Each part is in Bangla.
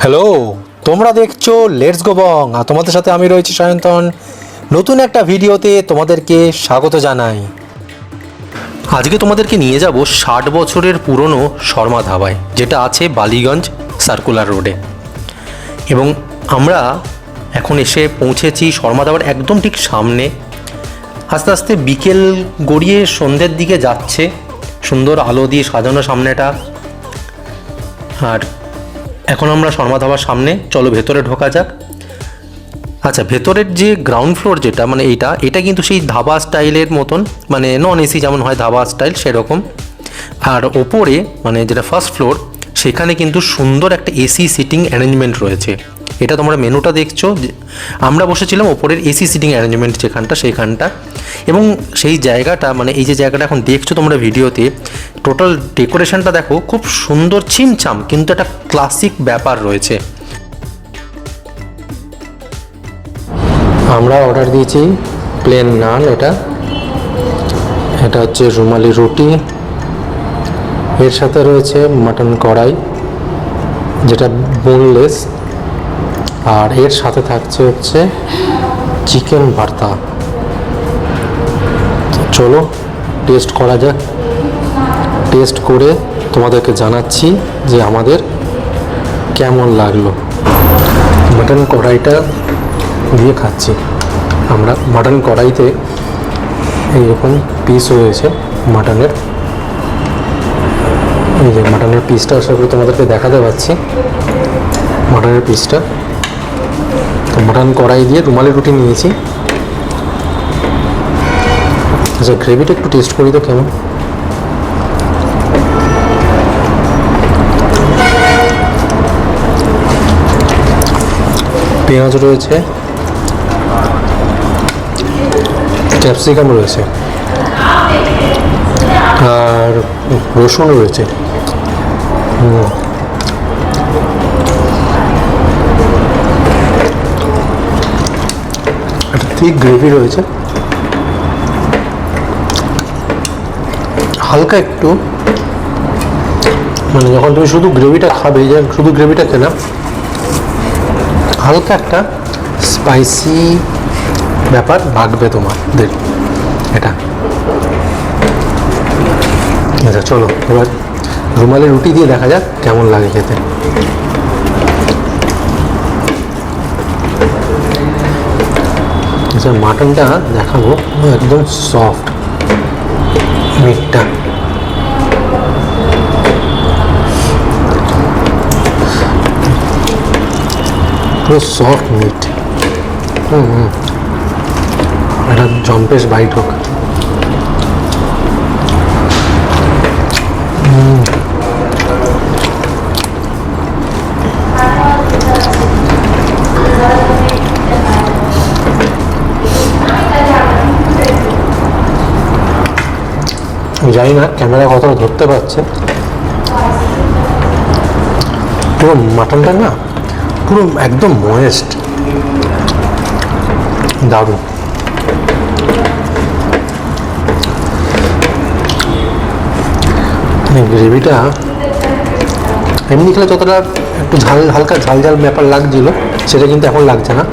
হ্যালো, তোমরা দেখছ লেটস গো বং আর তোমাদের সাথে আমি রয়েছি সায়ন্তন। নতুন একটা ভিডিওতে তোমাদেরকে স্বাগত জানাই। আজকে তোমাদেরকে নিয়ে যাব ষাট বছরের পুরনো শর্মা ধাবায়, যেটা আছে বালিগঞ্জ সার্কুলার রোডে। এবং আমরা এখন এসে পৌঁছেছি শর্মা ধাবার একদম ঠিক সামনে। আস্তে আস্তে বিকেল গড়িয়ে সন্ধ্যের দিকে যাচ্ছে, সুন্দর আলো দিয়ে সাজানো সামনেটা। আর এখন আমরা শর্মা ধাবার সামনে, চলো ভেতরে ঢোকা যাক। আচ্ছা ভেতরের যে গ্রাউন্ড ফ্লোর যেটা মানে এইটা, এটা কিন্তু সেই ধাবা স্টাইলের মতন মানে নন এসি যেমন হয় ধাবা স্টাইল সেরকম। আর ওপরে মানে যেটা ফার্স্ট ফ্লোর সেখানে কিন্তু সুন্দর একটা এসি সিটিং অ্যারেঞ্জমেন্ট রয়েছে। এটা তোমরা মেনুটা দেখছ আমরা বসেছিলাম ওপরের এসি সিটিং অ্যারেঞ্জমেন্ট যেখানটা, সেইখানটা। এবং সেই জায়গাটা মানে এই যে জায়গাটা এখন দেখছ তোমরা ভিডিওতে টোটাল ডেকোরেশনটা দেখো, খুব সুন্দর ছিমছাম, কিন্তু একটা ক্লাসিক ব্যাপার রয়েছে। আমরা অর্ডার দিয়েছি প্লেন নান এটা। এটা হচ্ছে রুমালি রুটি। এর সাথে রয়েছে মাটন কড়াই, যেটা বোনলেস। আর এর সাথে থাকছে হচ্ছে চিকেন ভর্তা। চলো, টেস্ট করা যাক। টেস্ট করে তোমাদেরকে জানাচ্ছি যে আমাদের কেমন লাগল। মাটন কড়াইটা দিয়ে খাচ্ছি। আমরা মাটন কড়াইতে এইরকম পিস রয়েছে মাটনের। এই যে মাটনের পিসটা আশা করি তোমাদেরকে দেখাতে পাচ্ছি। মাটনের পিসটা তো মাটন কড়াই দিয়ে রুমালি রুটি নিয়েছি। আচ্ছা গ্রেভিটা একটু টেস্ট করি তো কেমন? পেঁয়াজ রয়েছে, ক্যাপসিকাম রয়েছে, আর রসুন রয়েছে। একটা গ্রেভি রয়েছে হালকা একটু মানে যখন তুমি শুধু গ্রেভিটা খাবে, যে শুধু গ্রেভিটা খেলা হালকা একটা স্পাইসি ব্যাপার লাগবে তোমাদের। এটা। আচ্ছা চলো, এবার রুমালি রুটি দিয়ে দেখা যাক কেমন লাগে খেতে। আচ্ছা মাটনটা দেখাবো, একদম সফট মিটটা পুরো সফট মিট হুম হুম। এটা জম্পেশ বাইট হোক। জানি না ক্যামেরায় কতটা ধরতে পারছে। পুরো মাটনটা না পুরো একদম ময়েস্ট দারুণ। মানে গ্রেভিটা এমনি খেলে যতটা একটু ঝাল, হালকা ঝাল ঝাল ব্যাপার লাগছিল, সেটা কিন্তু এখন লাগছে না।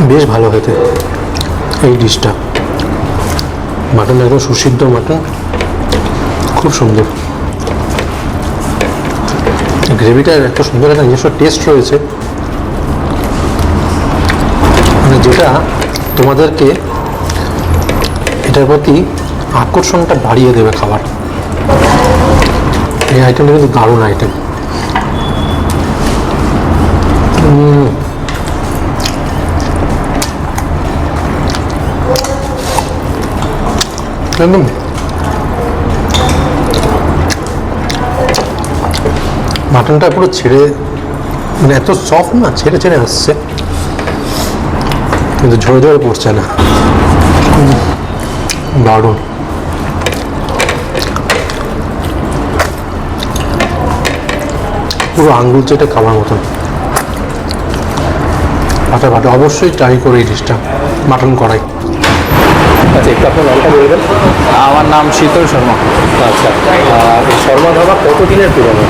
বেশ ভালো খেতে এই ডিশটা। মাটন একদম সুসিদ্ধ মাটন। খুব সুন্দর। গ্রেভিটার একটা সুন্দর, একটা নিজস্ব টেস্ট রয়েছে। মানে যেটা তোমাদেরকে এটার প্রতি আকর্ষণটা বাড়িয়ে দেবে খাবার। এই আইটেমটা কিন্তু দারুণ আইটেম একদম মাটনটা পুরো ছেড়ে মানে এত সফট না ছেড়ে ছেড়ে আসছে কিন্তু ঝরে ঝরে পড়ছে না দারুণ পুরো আঙ্গুল চেটে খাবার মতন আচ্ছা বাট অবশ্যই ট্রাই করে এই ডিশটা মাটন কড়াই আচ্ছা একটু আপনার নামটা বলবেন আমার নাম শীতল শর্মা। আচ্ছা শর্মা ধাবা কত দিনের পুরনো?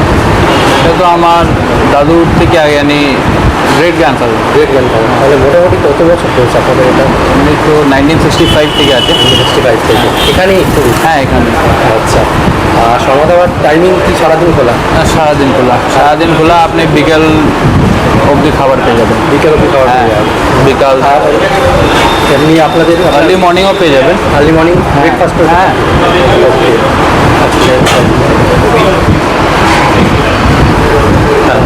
এটা তো আমার দাদুর থেকে আগে আমি great grand father great grand তাহলে মোটামুটি কত বছর হয়েছে আপনাদের এটা? উনি তো নাইনটিন সিক্সটি ফাইভ থেকে আছে। সিক্সটি ফাইভ থেকে। এখানেই একটু হ্যাঁ এখানে। আচ্ছা আর ধাবার টাইমিং কি সারাদিন খোলা? হ্যাঁ, সারাদিন খোলা। সারাদিন খোলা আপনি বিকেল অবধি খাবার পেয়ে যাবেন। বিকেল অবধি খাবার হ্যাঁ। পেয়ে যাবেন। বিকাল এমনি আপনাদের আর্লি মর্নিংও পেয়ে যাবেন। আর্লি মর্নিং ব্রেকফাস্ট হ্যাঁ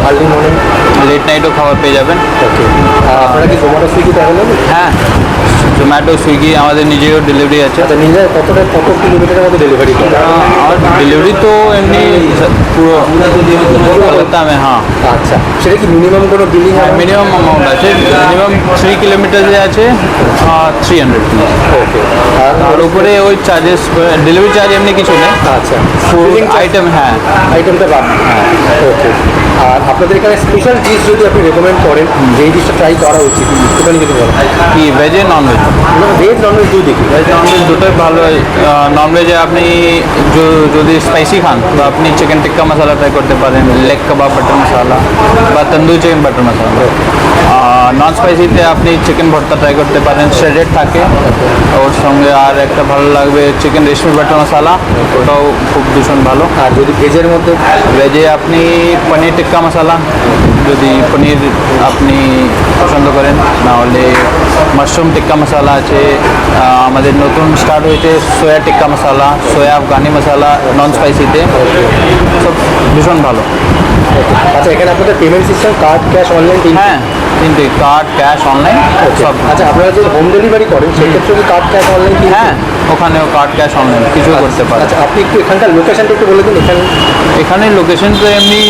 আর্লি মর্নিং লেট নাইটও খাবার পেয়ে যাবেন। ওকে আপনারা কি জোম্যাটো সুইগি অ্যাভেলেবল হ্যাঁ। জোম্যাটো সুইগি আমাদের নিজেরও ডেলিভারি আছে। আচ্ছা নিজের কতটা কত কিলোমিটারের মধ্যে ডেলিভারি আমার ডেলিভারি তো এমনি পুরো কলকাতা হ্যাঁ। আচ্ছা সেটা কি মিনিমাম কোনো বিলিং মিনিমাম অ্যামাউন্ট আছে। মিনিমাম থ্রি কিলোমিটারে আছে থ্রি হান্ড্রেড ওকে আর উপরে ওই চার্জেস ডেলিভারি চার্জ এমনি কিছু নেই। আচ্ছা আইটেম হ্যাঁ। আইটেমটা বাদ। ওকে আর আপনাদের এখানে স্পেশাল ডিশ যদি আপনি রেকমেন্ড করেন যে এই ডিশটা ট্রাই করা উচিত একটুখানি যদি বলেন। কি ভেজে non veg veg non veg দুই দেখি ভেজ নন ভেজ দুটোই ভালো নন ভেজে আপনি যদি স্পাইসি খান তো আপনি চিকেন টিক্কা মশলা ট্রাই করতে পারেন লেগ কাবাব বাটার মশলা বা তন্দুর চিকেন বাটার মশলা নন স্পাইসিতে আপনি চিকেন ভর্তা ট্রাই করতে পারেন শ্রেডেড থাকে। ওর সঙ্গে আর একটা ভালো লাগবে চিকেন রেশমি বাটার মশলা ওটাও খুব ভীষণ ভালো। আর যদি ভেজের মধ্যে? ভেজে আপনি পনির টিক্কা মশলা যদি পনির আপনি পছন্দ করেন নাহলে মাশরুম টিক্কা মশলা আছে আমাদের নতুন স্টার্ট হয়েছে সোয়া টিক্কা মশলা সোয়া আফগানি মশলা নন স্পাইসিতে সব ভীষণ ভালো। আচ্ছা এখানে আপনাদের payment system card cash online হ্যাঁ তিনটে কার্ড ক্যাশ অনলাইন সব। আচ্ছা আপনারা যদি হোম ডেলিভারি করেন সেক্ষেত্রে কার্ড ক্যাশ অনলাইন হ্যাঁ ওখানেও কার্ড ক্যাশ অনলাইন কিছু করতে পারেন আচ্ছা আপনি একটু এখানকার লোকেশনটা একটু বলে দিন এখানে এখানে লোকেশন তো এমনি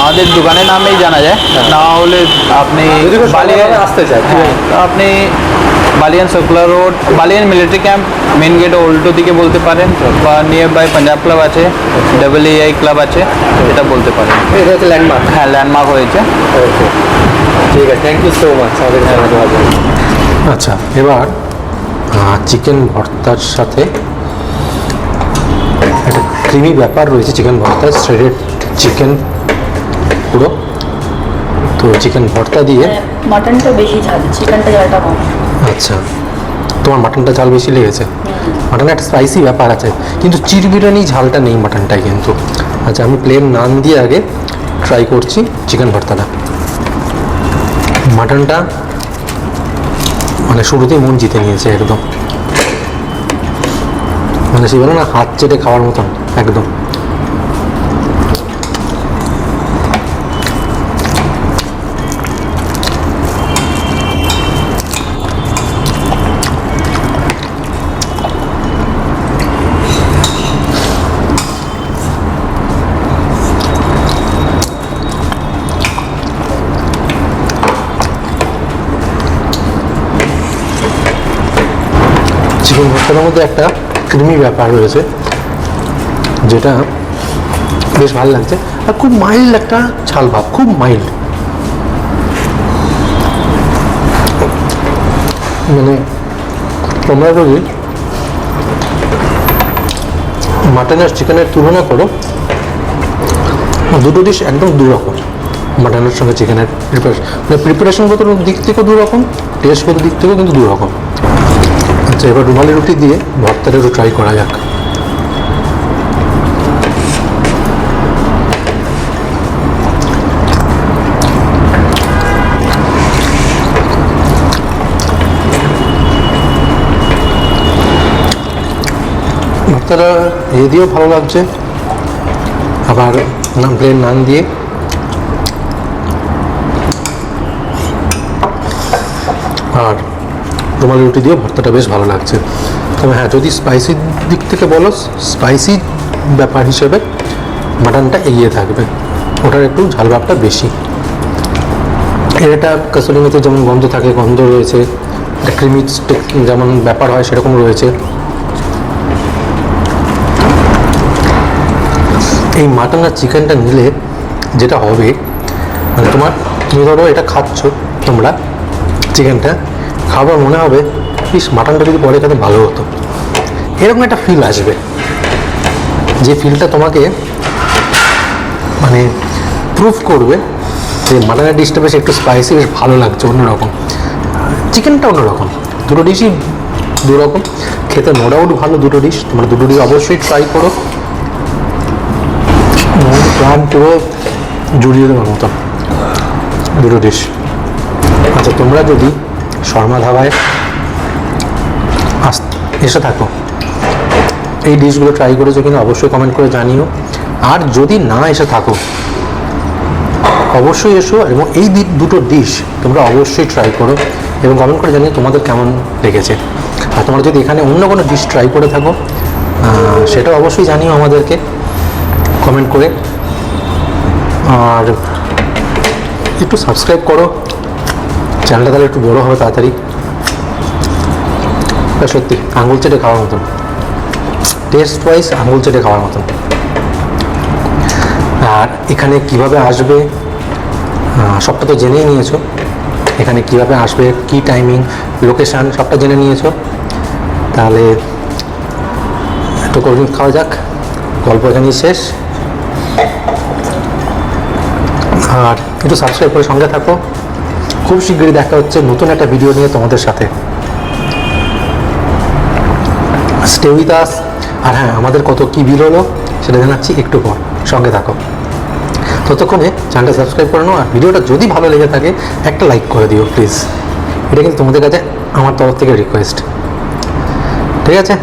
আমাদের দোকানের নামেই জানা যায়। না হলে আপনি যদি কেউ বালিয়া সকালবেলা আসতে চায়, হ্যাঁ, তো আপনি Baliyan circular road Baliyan military camp main gate উল্টো দিকে বলতে পারেন বা নিয়ার বাই পাঞ্জাব ক্লাব আছে ডাবল এআই ক্লাব আছে এটা বলতে পারেন। এটা হচ্ছে ল্যান্ডমার্ক হ্যাঁ ল্যান্ডমার্ক হয়েছে। ঠিক আছে থ্যাংক ইউ সো মাচ আমাদের আচ্ছা এবার চিকেন ভর্তার সাথে একটা ক্রিমি ব্যাপার রয়েছে চিকেন ভর্তা শ্রেডেড চিকেন পুরো। তো চিকেন ভর্তা দিয়ে মাটনটা বেশি ঝাল চিকেনটা ঝালটা কম। আচ্ছা। তোমার মাটনটা ঝাল বেশি লেগেছে? মাটনে একটা স্পাইসি ব্যাপার আছে কিন্তু চিরবিরানি ঝালটা নেই মাটনটায় কিন্তু। আচ্ছা আমি প্লেন নান দিয়ে আগে ট্রাই করছি চিকেন ভর্তাটা। মাটনটা মানে শুরুতেই মন জিতে নিয়েছে একদম। মানে সে বলে না, হাত চেটে খাওয়ার মতন, একদম। চিকেন ভর্তার মধ্যে একটা ক্রিমি ব্যাপার রয়েছে, যেটা বেশ ভালো লাগছে। আর খুব মাইল্ড একটা ছাল ভাব, খুব মাইল্ড মানে তোমরা যদি মাটন আর চিকেনের তুলনা করো, দুটো ডিশ একদম দু রকম মাটনের সঙ্গে চিকেনের প্রিপারেশন মানে প্রিপারেশনগত দিক থেকেও দু রকম টেস্টগত দিক থেকেও কিন্তু দু রকম আচ্ছা এবার রুমালি রুটি দিয়ে একটু ট্রাই করা যাক। ভর্তাটা এ দিয়েও ভালো লাগছে। আবার নাম প্লেন নান দিয়ে। আর রুমালি রুটি দিয়ে ভর্তাটা বেশ ভালো লাগছে। তবে হ্যাঁ যদি স্পাইসির দিক থেকে বলো স্পাইসি ব্যাপার হিসেবে মাটনটা এগিয়ে থাকবে। ওটার একটু ঝাল ভাবটা বেশি। এর একটা কাসুরি মেথি যেমন গন্ধ থাকে, গন্ধ রয়েছে। একটা ক্রিমি যেমন ব্যাপার হয়, সেরকম রয়েছে। এই মাটন আর চিকেনটা নিলে যেটা হবে মানে তোমার, তুমি ধরো এটা খাচ্ছ, তোমরা চিকেনটা খাবার মনে হবে, ইস মাটনটা যদি পরে খেতে ভালো হতো। এরকম একটা ফিল আসবে। যে ফিলটা তোমাকে মানে প্রুফ করবে যে মাটনের ডিশটা বেশ একটু স্পাইসি বেশ ভালো লাগছে, অন্যরকম। চিকেনটা অন্যরকম। দুটো ডিশই দুরকম। খেতে নো ডাউট ভালো দুটো ডিশ তোমরা দুটো ডিশ অবশ্যই ট্রাই করো। প্রাণ পুরো জুড়িয়ে দেওয়ার মতো দুটো ডিশ আচ্ছা তোমরা যদি শর্মা ধাবায়। আস, এসে থাকো। এই ডিশগুলো ট্রাই করেছ কিনা অবশ্যই কমেন্ট করে জানিও। আর যদি না এসে থাকো, অবশ্যই এসো এবং এই দুটো ডিশ তোমরা অবশ্যই ট্রাই করো এবং কমেন্ট করে জানিও তোমাদের কেমন লেগেছে। আর তোমরা যদি এখানে অন্য কোনো ডিশ ট্রাই করে থাকো সেটা অবশ্যই জানিও আমাদেরকে কমেন্ট করে। আর একটু সাবস্ক্রাইব করো। চ্যানেলটা তাহলে একটু বড় হবে তাড়াতাড়ি। সত্যি আঙুল চেটে খাওয়ার মতন। টেস্ট ওয়াইজ আঙুল চেটে খাওয়ার মতন। আর এখানে কীভাবে আসবে সবটা তো জেনেই নিয়েছো। এখানে কীভাবে আসবে, কি টাইমিং লোকেশান সবটা জেনে নিয়েছো। তাহলে একটু কোল্ড খাওয়া যাক। গল্প এখানেই শেষ। আর একটু সাবস্ক্রাইব করে সঙ্গে থাকো। খুব শীঘ্রই দেখা হচ্ছে নতুন একটা ভিডিও নিয়ে তোমাদের সাথে। স্টে উইথ আস আর হ্যাঁ আমাদের কত কী বিল হলো সেটা জানাচ্ছি একটু পর। সঙ্গে থাকো। ততক্ষণে চ্যানেলটা সাবস্ক্রাইব করে নাও আর ভিডিওটা যদি ভালো লেগে থাকে, একটা লাইক করে দিও প্লিজ এটা কিন্তু তোমাদের কাছে আমার তরফ থেকে রিকোয়েস্ট ঠিক আছে?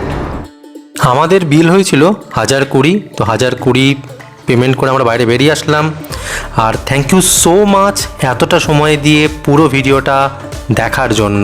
আমাদের বিল হয়েছিল হাজার কুড়ি, তো হাজার কুড়ি পেমেন্ট করে আমরা বাইরে বেরিয়ে আসলাম। আর থ্যাংক ইউ সো মাচ এতটা সময় দিয়ে পুরো ভিডিওটা দেখার জন্য।